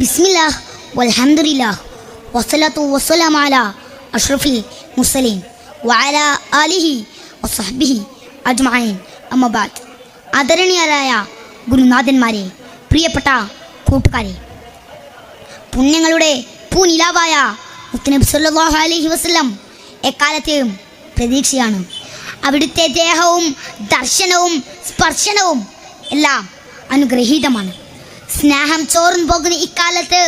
ബിസ്മില്ലാ വൽഹംദുലില്ലാ വസ്സലാത്തു വസ്സലാം അല അഷ്റഫിൽ മുസലീം വഅല ആലിഹി വസഹ്ബിഹി അജ്മഈൻ. അമ്മബാദ് ആദരണീയരായ ഗുരുനാഥന്മാരെ പ്രിയപ്പെട്ട കൂട്ടുകാരെ പുണ്യങ്ങളുടെ പൂനിലാവായ മുത്തനബി സല്ലല്ലാഹു അലൈഹി വസല്ലം എക്കാലത്തെയും പ്രതീക്ഷയാണ്. അവിടുത്തെ ദേഹവും ദർശനവും സ്പർശനവും എല്ലാം അനുഗ്രഹീതമാണ്. സ്നേഹം ചോർന്നു പോകുന്ന ഇക്കാലത്ത്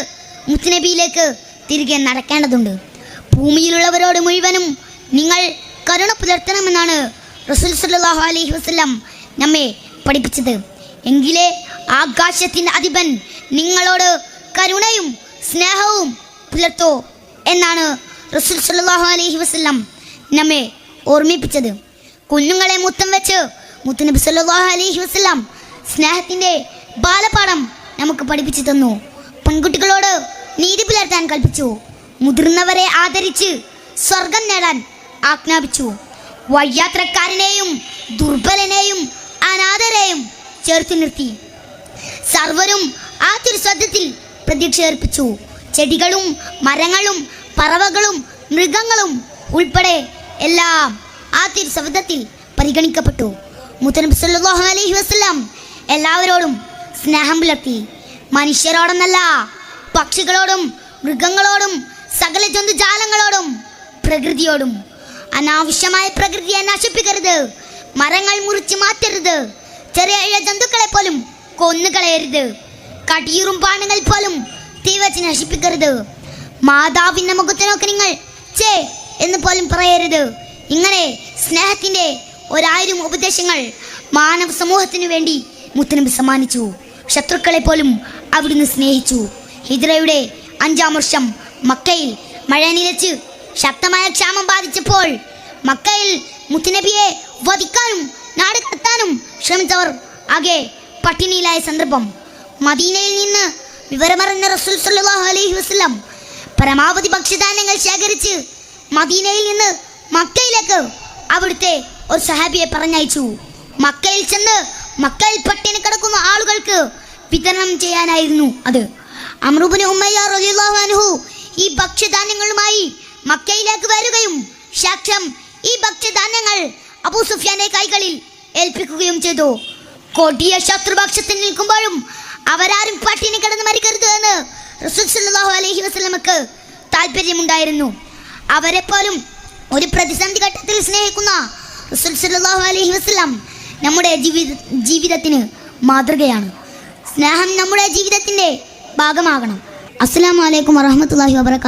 മുത്തുനബിയിലേക്ക് തിരികെ നടക്കേണ്ടതുണ്ട്. ഭൂമിയിലുള്ളവരോട് മുഴുവനും നിങ്ങൾ കരുണ പുലർത്തണമെന്നാണ് റസൂൽ സല്ലല്ലാഹു അലൈഹി വസല്ലം നമ്മെ പഠിപ്പിച്ചത്. എങ്കിലേ ആകാശത്തിന്റെ അധിപൻ നിങ്ങളോട് കരുണയും സ്നേഹവും പുലർത്തോ എന്നാണ് റസൂൽ സല്ലല്ലാഹു അലൈഹി വസല്ലം നമ്മെ ഓർമ്മിപ്പിച്ചത്. കുഞ്ഞുങ്ങളെ മുത്തം വെച്ച് മുത്തനബി സല്ലല്ലാഹു അലൈഹി വസല്ലം സ്നേഹത്തിന്റെ ബാലപാഠം നമുക്ക് പഠിപ്പിച്ചു തന്നു. പെൺകുട്ടികളോട് നീതി പുലർത്താൻ കൽപ്പിച്ചു. മുതിർന്നവരെ ആദരിച്ച് സ്വർഗം നേടാൻ ആജ്ഞാപിച്ചു. വഴിയാത്രക്കാരനെയും ദുർബലനെയും അനാഥരെയും ചേർത്ത് നിർത്തി. സർവരും ആ തിരുസ്വത്വത്തിൽ പ്രതീക്ഷ ഏർപ്പിച്ചു ചെടികളും മരങ്ങളും പറവകളും മൃഗങ്ങളും ഉൾപ്പെടെ എല്ലാം ആ തിരുശബ്ദത്തിൽ പരിഗണിക്കപ്പെട്ടു. മുത്തനബി സല്ലാഹു അലൈഹി വസ്ലാം എല്ലാവരോടും സ്നേഹം പുലർത്തി. മനുഷ്യരോടൊന്നല്ല പക്ഷികളോടും മൃഗങ്ങളോടും സകല ജന്തുജാലങ്ങളോടും പ്രകൃതിയോടും. അനാവശ്യമായ പ്രകൃതിയെ നശിപ്പിക്കരുത് മരങ്ങൾ മുറിച്ച് മാറ്റരുത് ചെറിയ ജന്തുക്കളെ പോലും കൊന്നുകളയരുത് കടിയൂറും പാണുങ്ങൾ പോലും തീ വെച്ച് നശിപ്പിക്കരുത്. മാതാവിന്റെ മുഖത്തിനൊക്കെ നോക്കി നിങ്ങൾ ചേ എന്ന് പോലും പറയരുത്. ഇങ്ങനെ സ്നേഹത്തിന്റെ ഒരായിരം ഉപദേശങ്ങൾ മാനവ സമൂഹത്തിനു വേണ്ടി മുത്തനബി സമ്മാനിച്ചു. ശത്രുക്കളെ പോലും അവിടുന്ന് സ്നേഹിച്ചു. ഹിദ്രയുടെ അഞ്ചാം വർഷം മക്കയിൽ മഴ നിലച്ച് ശക്തമായ ക്ഷാമം ബാധിച്ചപ്പോൾ മക്കയിൽ മുത്തുനബിയെ വധിക്കാനും നാട് കത്താനും ശ്രമിച്ചവർ ആകെ പട്ടിണിയിലായ സന്ദർഭം. മദീനയിൽ നിന്ന് വിവരമറിഞ്ഞ റസൂൽ സല്ലല്ലാഹു അലൈഹി വസല്ലം പരമാവധി ഭക്ഷ്യധാന്യങ്ങൾ ശേഖരിച്ച് മദീനയിൽ നിന്ന് മക്കയിലേക്ക് അവിടുത്തെ ഒരു സഹാബിയെ പറഞ്ഞയച്ചു. മക്കയിൽ ചെന്ന് മക്കയിൽ പട്ടിണി കിടക്കുന്ന ആളുകൾക്ക് വിതരണം ചെയ്യാനായിരുന്നു അത്. അമ്രുബിന് ഉമ്മയ്യ റളിയല്ലാഹു അൻഹു ഈ ഭക്ഷ്യധാന്യങ്ങളുമായി മക്കയിലേക്ക് വരികയും സാക്ഷ്യം ഈ ഭക്ഷ്യധാന്യങ്ങൾ അബൂ സുഫിയാനെ കൈകളിൽ ഏൽപ്പിക്കുകയും ചെയ്തു. കൊടിയ ശത്രുപക്ഷത്തിൽ നിൽക്കുമ്പോഴും അവരാരും പട്ടിണി കിടന്ന് മരിക്കരുത് എന്ന് റസൂൽ സല്ലല്ലാഹു അലൈഹി വസല്ലമക്ക് താല്പര്യമുണ്ടായിരുന്നു അവരെ പോലും ഒരു പ്രതിസന്ധി ഘട്ടത്തിൽ സ്നേഹിക്കുന്ന റസൂൽ സല്ലല്ലാഹു അലൈഹി വസല്ലം നമ്മുടെ ജീവിത ജീവിതത്തിന് മാതൃകയാണ്. സ്നേഹം നമ്മുടെ ജീവിതത്തിന്റെ ഭാഗമാകണം. അസ്സാം വലൈക്കും വറഹമത്തല്ലാഹി വബറകാതുഹു.